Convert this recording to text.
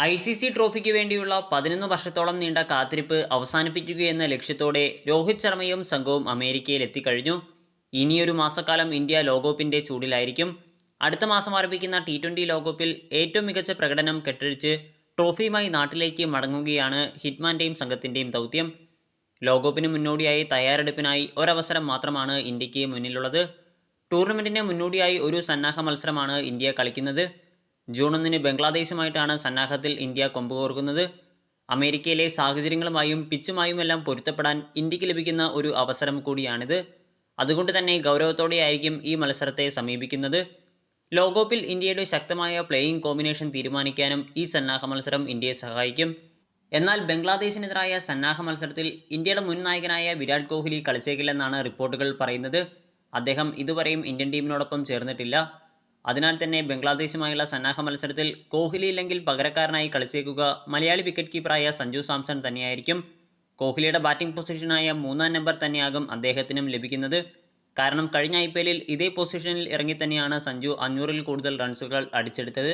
I C C ട്രോഫിക്ക് വേണ്ടിയുള്ള പതിനൊന്ന് വർഷത്തോളം നീണ്ട കാത്തിരിപ്പ് അവസാനിപ്പിക്കുകയെന്ന ലക്ഷ്യത്തോടെ രോഹിത് ശർമ്മയും സംഘവും അമേരിക്കയിൽ എത്തിക്കഴിഞ്ഞു ഇനിയൊരു മാസക്കാലം ഇന്ത്യ ലോകകപ്പിന്റെ ചൂടിലായിരിക്കും. അടുത്ത മാസം ആരംഭിക്കുന്ന ടി ട്വന്റി ലോകകപ്പിൽ ഏറ്റവും മികച്ച പ്രകടനം കെട്ടഴിച്ച് ട്രോഫിയുമായി നാട്ടിലേക്ക് മടങ്ങുകയാണ് ഹിറ്റ്മാന്റെയും സംഘത്തിന്റെയും ദൗത്യം. ലോകകപ്പിന് മുന്നോടിയായി തയ്യാറെടുപ്പിനായി ഒരവസരം മാത്രമാണ് ഇന്ത്യയ്ക്ക് മുന്നിലുള്ളത്. ടൂർണമെന്റിന് മുന്നോടിയായി ഒരു സന്നാഹ മത്സരമാണ് ഇന്ത്യ കളിക്കുന്നത്. ജൂൺ ഒന്നിന് ബംഗ്ലാദേശുമായിട്ടാണ് സന്നാഹത്തിൽ ഇന്ത്യ കൊമ്പുകോർക്കുന്നത് അമേരിക്കയിലെ സാഹചര്യങ്ങളുമായും പിച്ചുമായുമെല്ലാം പൊരുത്തപ്പെടാൻ ഇന്ത്യയ്ക്ക് ലഭിക്കുന്ന ഒരു അവസരം കൂടിയാണിത്. അതുകൊണ്ട് തന്നെ ഗൗരവത്തോടെയായിരിക്കും ഈ മത്സരത്തെ സമീപിക്കുന്നത്. ലോകകപ്പിൽ ഇന്ത്യയുടെ ശക്തമായ പ്ലേയിംഗ് കോമ്പിനേഷൻ തീരുമാനിക്കാനും ഈ സന്നാഹ മത്സരം ഇന്ത്യയെ സഹായിക്കും. എന്നാൽ ബംഗ്ലാദേശിനെതിരായ സന്നാഹ മത്സരത്തിൽ ഇന്ത്യയുടെ മുൻ നായകനായ വിരാട് കോഹ്ലി കളിച്ചേക്കില്ലെന്നാണ് റിപ്പോർട്ടുകൾ പറയുന്നത്. അദ്ദേഹം ഇതുവരെയും ഇന്ത്യൻ ടീമിനോടൊപ്പം ചേർന്നിട്ടില്ല. അതിനാൽ തന്നെ ബംഗ്ലാദേശുമായുള്ള സന്നാഹ മത്സരത്തിൽ കോഹ്ലി ഇല്ലെങ്കിൽ പകരക്കാരനായി കളിച്ചേക്കുക. മലയാളി വിക്കറ്റ് കീപ്പറായ സഞ്ജു സാംസൺ തന്നെയായിരിക്കും. കോഹ്ലിയുടെ ബാറ്റിംഗ് പൊസിഷനായ മൂന്നാം നമ്പർ തന്നെയാകും അദ്ദേഹത്തിനും ലഭിക്കുന്നത്. കാരണം കഴിഞ്ഞ ഐ പി എല്ലിൽ ഇതേ പൊസിഷനിൽ ഇറങ്ങി തന്നെയാണ് സഞ്ജു അഞ്ഞൂറിൽ കൂടുതൽ റൺസുകൾ അടിച്ചെടുത്തത്.